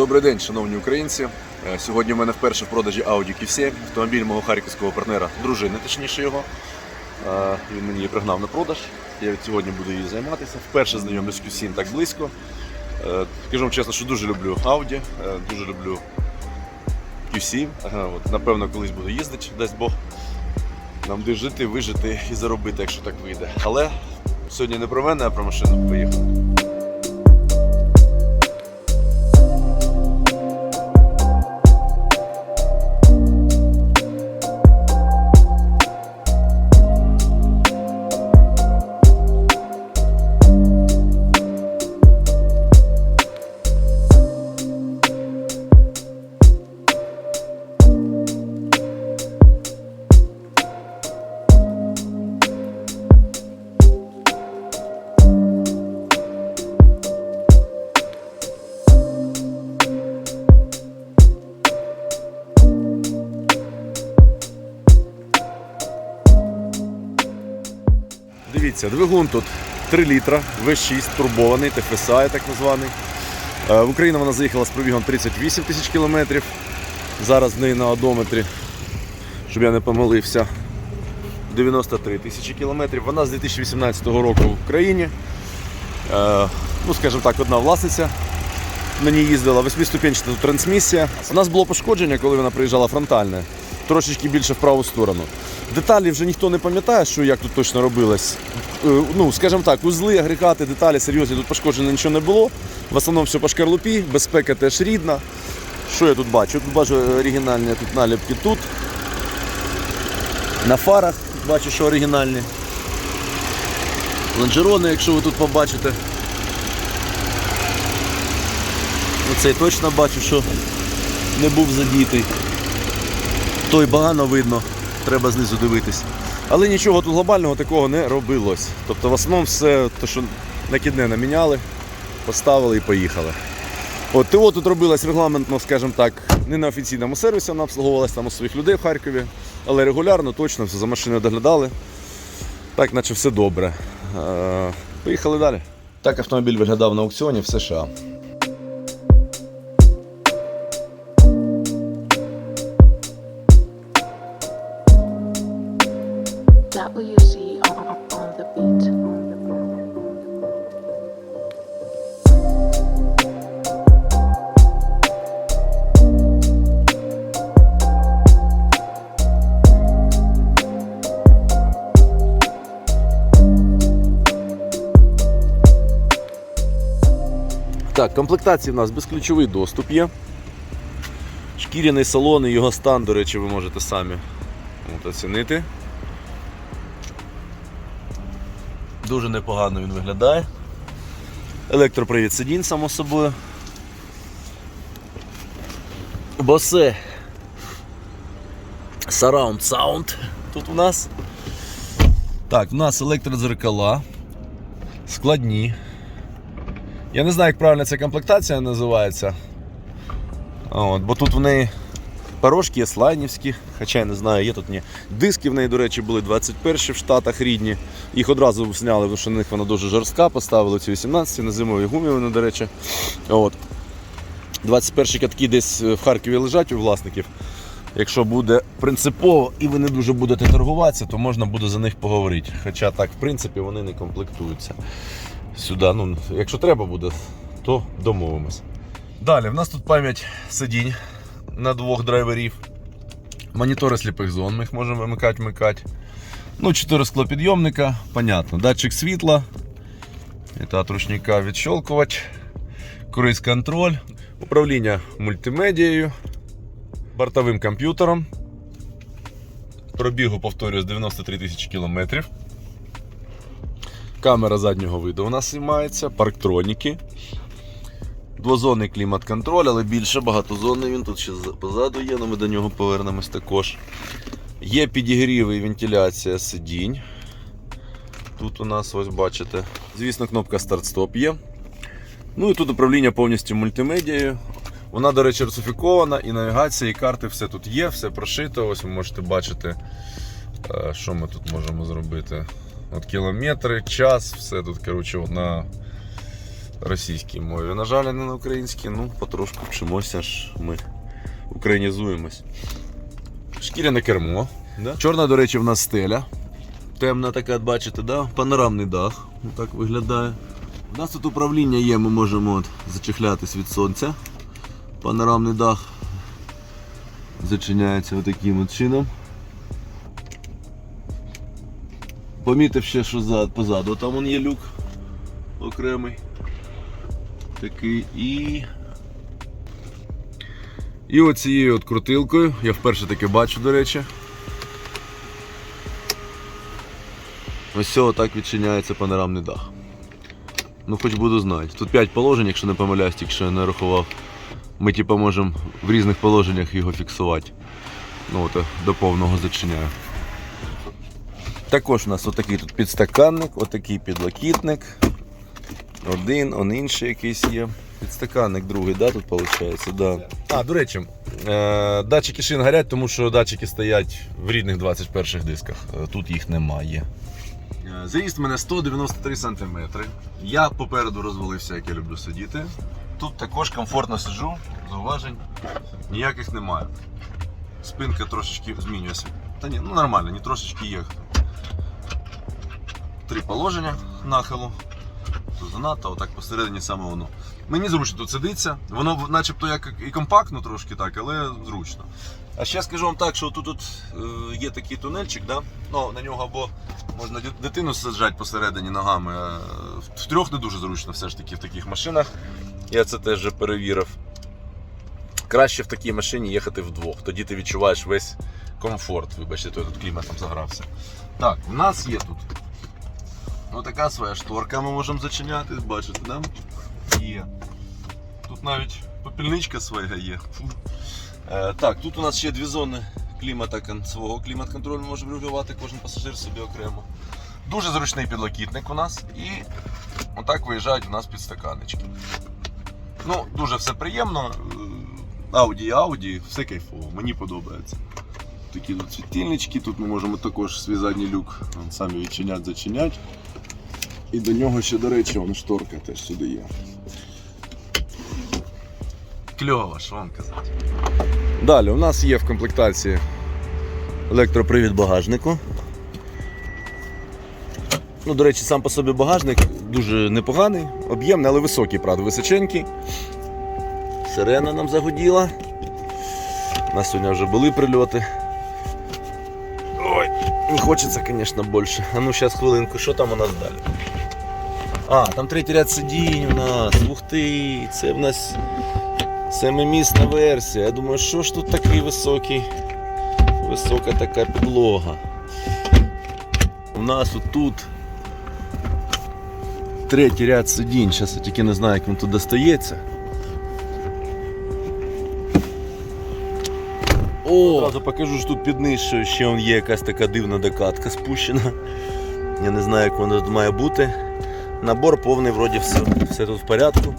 Добрий день, шановні українці. Е, Сьогодні в мене вперше в продажі Audi Q7, автомобіль мого харківського партнера, дружини, точніше його. Е, Він мені її пригнав на продаж. Я від сьогодні буду її займатися. Вперше знайомлюсь з Q7 так близько. Е, Скажу вам чесно, що дуже люблю Audi, дуже люблю Q7. От, напевно, колись буду їздити, дасть Бог. Нам де жити, вижити і заробити, якщо так вийде. Але сьогодні не про мене, а про машину. Поїхали. Дивіться, двигун тут 3 літра, V6 турбований, TFSI так названий. Е, В Україну вона заїхала з пробігом 38 тисяч кілометрів. Зараз в неї на одометрі, щоб я не помилився, 93 тисячі кілометрів. Вона з 2018 року в Україні. Е, Ну, скажімо так, одна власниця на ній їздила, восьмиступенчата трансмісія. У нас було пошкодження, коли вона приїжджала фронтальне, трошечки більше в праву сторону. Деталі вже ніхто не пам'ятає, що як тут точно робилось. Е, Ну, скажімо так, узли, агрегати, деталі серйозні, тут пошкоджено нічого не було. В основному все по шкарлупі, безпека теж рідна. Що я тут бачу? Тут бачу оригінальні тут наліпки тут. На фарах бачу, що оригінальні. Лонжерони, якщо ви тут побачите. Оцей точно бачу, що не був задітий. Той погано видно, треба знизу дивитись. Але нічого тут глобального такого не робилось. Тобто в основному все, те, що накидне наміняли, поставили і поїхали. От ТО тут робилось регламентно, скажімо так, не на офіційному сервісі, вона обслуговувалась там у своїх людей в Харкові, але регулярно, точно все за машиною доглядали. Так, наче все добре. Е, Поїхали далі. Так автомобіль виглядав на аукціоні в США. WC on, on the beat. Так, комплектації в нас безключовий доступ є. Шкіряний салон і його стан, до речі, ви можете самі оцінити. Дуже непогано він виглядає. Електропривід сидінь, само собою. Босе Surround Sound тут у нас. Так, у нас електродзеркала. Складні. Я не знаю, як правильно ця комплектація називається. От, бо тут в неї порожки є слайнівські, хоча я не знаю, є тут ні. Диски в неї, до речі, були 21 в Штатах рідні. Їх одразу зняли, тому що на них вона дуже жорстка, поставили ці 18 на зимовій гумі вони, до речі. От. 21 катки десь в Харкові лежать у власників. Якщо буде принципово і ви не дуже будете торгуватися, то можна буде за них поговорити. Хоча так, в принципі, вони не комплектуються. Сюди, ну, якщо треба буде, то домовимось. Далі, в нас тут пам'ять сидінь на двох драйверів. Монітори сліпих зон, ми їх можемо вимикати, вмикати. Ну, 4 склопідйомника, понятно. Датчик світла. От ручника відщелкувач. Круїз контроль. Управління мультимедією. Бортовим комп'ютером. Пробігу, повторюю, з 93 тисячі кілометрів. Камера заднього виду у нас знімається, парктроніки. Двозонний клімат-контроль, але більше багатозонний він тут ще позаду є, але ми до нього повернемось також. Є підігріви і вентиляція сидінь. Тут у нас, ось бачите, звісно, кнопка старт-стоп є. Ну і тут управління повністю мультимедією. Вона, до речі, русифікована, і навігація, і карти, все тут є, все прошито. Ось ви можете бачити, е, що ми тут можемо зробити. От кілометри, час, все тут коротше, на російській мові. На жаль, не на українській, ну потрошку вчимося ж ми українізуємось. Шкіряне кермо. Да? Чорна, до речі, в нас стеля. Темна така, бачите, да? панорамний дах. Так виглядає. У нас тут управління є, ми можемо от зачехлятись від сонця. Панорамний дах зачиняється отаким от чином. Помітив ще, що позаду там є люк окремий. Такий і. І оцією от крутилкою, я вперше таке бачу, до речі. Ось цього так відчиняється панорамний дах. Ну хоч буду знати. Тут 5 положень, якщо не помиляюсь, тільки що я не рахував. Ми типу можемо в різних положеннях його фіксувати. Ну от, е, до повного зачиняю. Також у нас отакий тут підстаканник, отакий підлокітник. Один, он інший якийсь є. Підстаканник другий, да, тут виходить? Да. А, до речі, е, датчики шин горять, тому що датчики стоять в рідних 21 дисках. Е, Тут їх немає. Е, Заїзд в мене 193 см. Я попереду розвалився, як я люблю сидіти. Тут також комфортно сиджу, зауважень ніяких немає. Спинка трошечки змінюється. Та ні, ну нормально, не трошечки є. Три положення нахилу. Тут занадто, отак посередині саме воно. Мені зручно тут сидиться. Воно начебто як і компактно трошки так, але зручно. А ще скажу вам так, що тут, тут е, є такий тунельчик, да? ну, на нього або можна дитину саджати посередині ногами. В трьох не дуже зручно все ж таки в таких машинах. Я це теж перевірив. Краще в такій машині їхати вдвох. Тоді ти відчуваєш весь комфорт. Вибачте, то я тут кліматом загрався. Так, у нас є тут отака своя шторка, ми можемо зачиняти, бачите, да? Є. Тут навіть попільничка своя є. Е, так, тут у нас ще дві зони клімата, свого клімат-контролю може регулювати кожен пасажир собі окремо. Дуже зручний підлокітник у нас і отак виїжджають у нас підстаканнички. Ну, дуже все приємно. Ауді Ауді, все кайфово, мені подобається. Такі тут світильнички, тут ми можемо також свій задній люк самі відчиняти, зачиняти. І до нього ще, до речі, вон шторка теж сюди є. Кльово, що вам казати. Далі у нас є в комплектації електропривід багажнику. Ну, до речі, сам по собі багажник дуже непоганий, об'ємний, але високий, правда, височенький. Сирена нам загуділа. У нас сьогодні вже були прильоти. Ой, не хочеться, звісно, більше. А ну зараз хвилинку, що там у нас далі? А, там третій ряд сидінь у нас. Ух ти, це в нас семимісна версія. Я думаю, що ж тут такий високий, висока така підлога. У нас отут третій ряд сидінь. Зараз я тільки не знаю, як він тут достається. О! Одразу покажу, що тут під низ ще є якась така дивна докатка спущена. Я не знаю, як воно тут має бути. Набор повний, вроді все, все тут в порядку.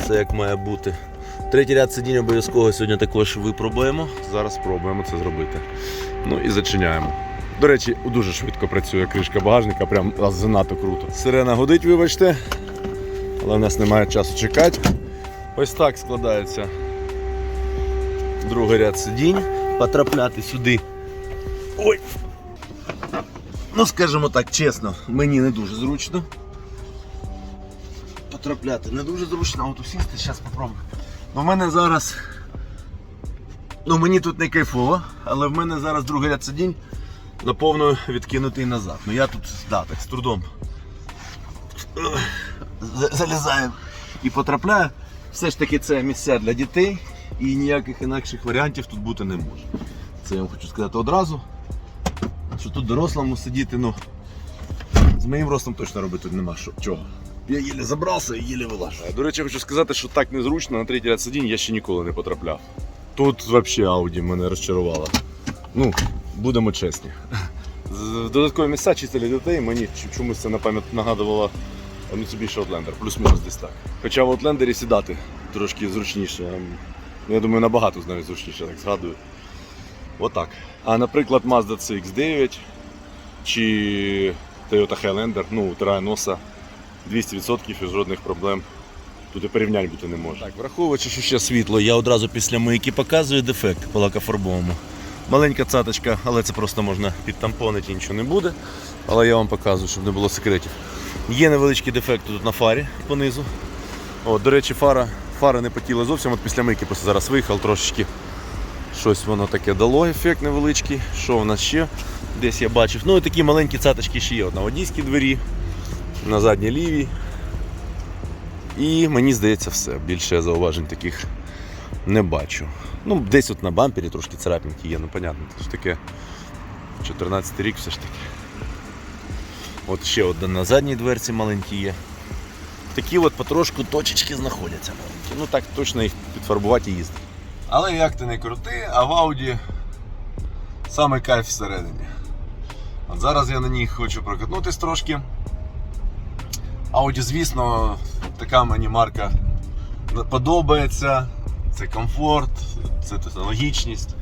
Все як має бути. Третій ряд сидінь обов'язково сьогодні також випробуємо. Зараз спробуємо це зробити. Ну і зачиняємо. До речі, дуже швидко працює кришка багажника, прям занадто круто. Сирена гудить, вибачте, але в нас немає часу чекати. Ось так складається другий ряд сидінь. Потрапляти сюди. Ой! Ну, скажімо так, чесно, мені не дуже зручно. Потрапляти не дуже зручно, а от усісти, зараз спробую. Ну, в мене зараз. Ну, мені тут не кайфово, але в мене зараз другий ряд сидінь наповно відкинутий назад. Ну я тут да, так з трудом залізаю і потрапляю. Все ж таки це місця для дітей і ніяких інакших варіантів тут бути не може. Це я вам хочу сказати одразу. Що тут дорослому сидіти, ну з моїм ростом точно робити нема чого. Я єлі забрався і єлі вилажу. До речі, хочу сказати, що так незручно на третій ряд сидінь я ще ніколи не потрапляв. Тут взагалі Ауді мене розчарувала. Ну, будемо чесні. З- Додаткові місця чисто для дітей мені чомусь це на пам'ять нагадувало Mitsubishi Outlander, плюс-мінус десь так. Хоча в Outlander сідати трошки зручніше. ем, ну, Я думаю, набагато навіть зручніше, так згадую. Отак. А наприклад, Mazda CX-9 чи Toyota Highlander, ну, Terra Nosa, 200% і жодних проблем. Тут і порівнянь бути не може. Так, враховуючи, що ще світло, я одразу після мийки показую дефект по лакофарбовому. Маленька цаточка, але це просто можна підтампонити нічого не буде. Але я вам показую, щоб не було секретів. Є невеличкі дефекти тут на фарі понизу. От, до речі, фара, фара не потіла зовсім. От після мийки просто зараз виїхав трошечки. Щось воно таке дало ефект невеличкий. Що в нас ще? Десь я бачив. Ну і такі маленькі цаточки ще є. От на водійській двері, на задній лівій. І мені здається все. Більше зауважень таких не бачу. Ну, десь от на бампері трошки царапинки є, ну понятно, це ж таке 14 рік все ж таки. От ще одна на задній дверці маленькі є. Такі от потрошку точечки знаходяться маленькі. Ну так точно їх підфарбувати і їздити. Але як ти не крути, а в Ауді саме кайф всередині. От зараз я на ній хочу прокатнутись трошки. Audi, звісно, така мені марка подобається. Це комфорт, це технологічність.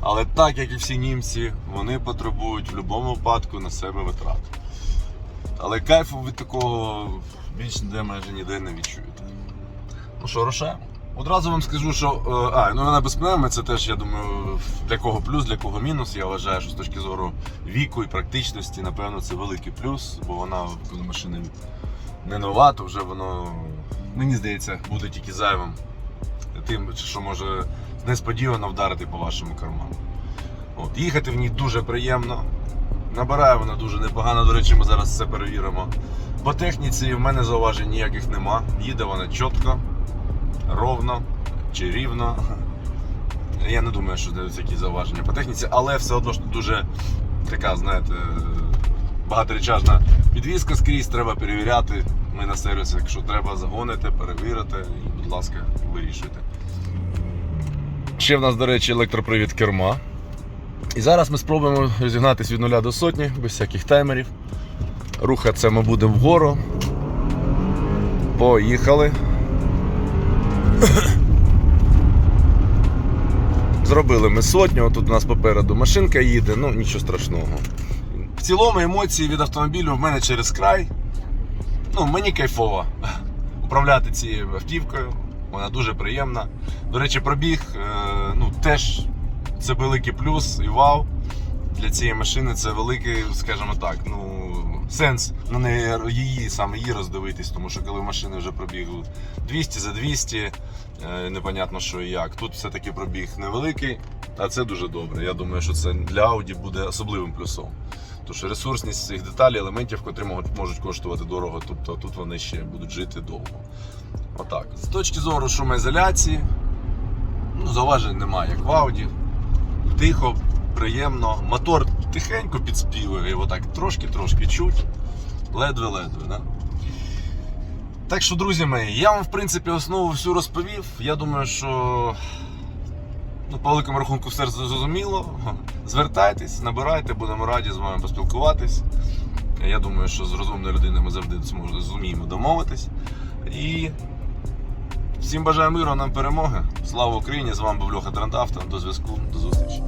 Але так як і всі німці, вони потребують в будь-якому випадку на себе витрат. Але кайфу від такого більш ніде майже ніде не відчуєте. Ну що, рушаємо? Одразу вам скажу, що е, а, ну вона без це теж, я думаю, для кого плюс, для кого мінус. Я вважаю, що з точки зору віку і практичності, напевно, це великий плюс, бо вона, коли машина не нова, то вже воно, мені здається, буде тільки зайвим. Тим, що може несподівано вдарити по вашому карману. От, їхати в ній дуже приємно. Набирає вона дуже непогано, до речі, ми зараз це перевіримо. По техніці в мене зауважень ніяких нема. Їде вона чітко, ровно чи рівно. Я не думаю, що даються якісь зауваження по техніці, але все одно ж дуже така, знаєте, багаторічажна підвізка скрізь, треба перевіряти. Ми на сервісі, якщо треба, загоните, перевірите і, будь ласка, вирішуйте. Ще в нас, до речі, електропривід керма. І зараз ми спробуємо розігнатися від 0 до сотні, без всяких таймерів. Рухатися ми будемо вгору. Поїхали. Зробили ми сотню, тут у нас попереду машинка їде, ну нічого страшного. В цілому емоції від автомобілю в мене через край. Ну, мені кайфово управляти цією автівкою. Вона дуже приємна. До речі, пробіг е, ну, теж це великий плюс і вау. Для цієї машини це великий, скажімо так, ну, сенс на неї її саме її роздивитись, тому що коли машини вже пробігли 200 за 200, е, непонятно що і як. Тут все-таки пробіг невеликий, а це дуже добре. Я думаю, що це для Audi буде особливим плюсом. Що ресурсність цих деталей, елементів, котрі можуть коштувати дорого, тобто тут вони ще будуть жити довго. Отак. З точки зору шумоізоляції, ну, зауважень немає, як в Audi. Тихо, приємно. Мотор тихенько підспівує, його так трошки-трошки чуть. Ледве-ледве. Да? Так що, друзі мої, я вам в принципі основу всю розповів. Я думаю, що ну, по великому рахунку все зрозуміло. Звертайтесь, набирайте, будемо раді з вами поспілкуватись. Я думаю, що з розумною людиною ми завжди зуміємо домовитись. І всім бажаю миру, нам перемоги. Слава Україні! З вами був Льоха Трандавта. До зв'язку, до зустрічі.